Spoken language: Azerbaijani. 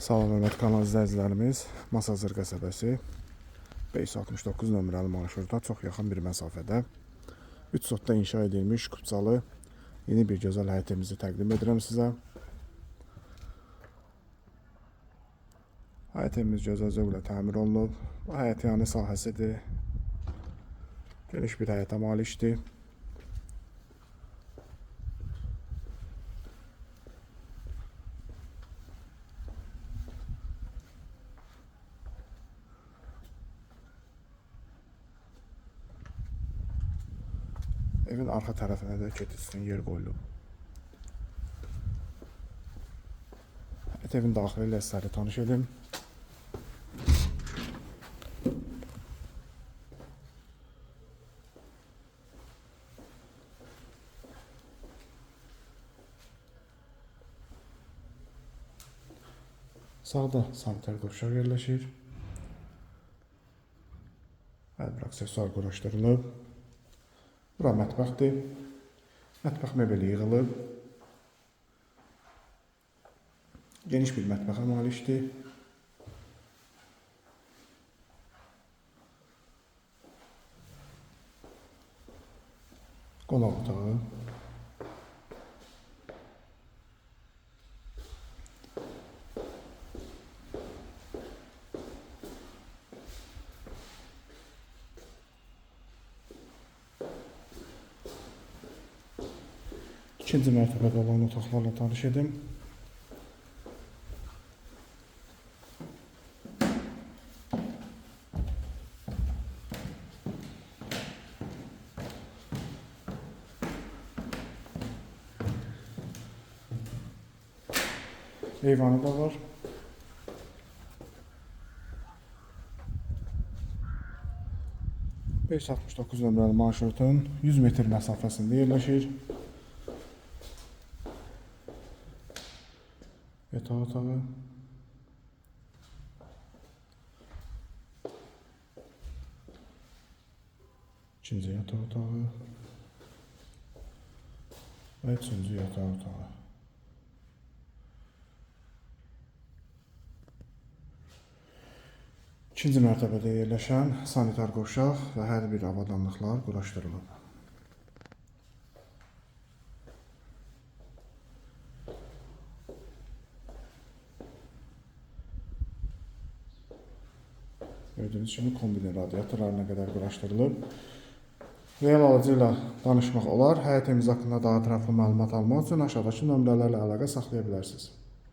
Salam hörmətli kanal izləyicilərimiz, Masazır qəsəbəsi 569 nömrəli marşruta çox yaxın bir məsafədə 3 sotda inşa edilmiş Kupçalı yeni bir gözəl həyətimizi təqdim edirəm sizə. Həyətimiz gözəl zövqlə təmir olunub. Bu həyətyanı sahəsidir. Geniş bir həyətə malikdir. Evin tərəfinə də keçid üçün yer qoyulub. Evet, evin daxili ilə sizləri tanış edim. Sağda sanitar qovşaq yerləşir. Hər bir aksesuar quraşdırılıb. Bura mətbəxdir. Mətbəx mebeli yığılıb. Geniş bir mətbəxə malikdir. Qonaq otağı. İkinci mərtəbədə olan otaqlarla tanış edim. Eyvanı da var. Beş 69 nömrəli marşrutun 100 metr məsafəsində yerləşir. Yatağı otağı. İkinci yatağı otağı. Ve üçüncü yatağı otağı. İkinci mərtəbədə yerləşən sanitar qovşaq və hər bir avadanlıqlar quraşdırılıb. Gördüğünüz kimi kombine radiatorlarına qədər quraşdırılıb. Real alıcı ilə danışmaq olar. Həyətimiz haqqında daha ətraflı məlumat almaq üçün aşağıdakı nömrələrlə əlaqə saxlaya bilərsiniz.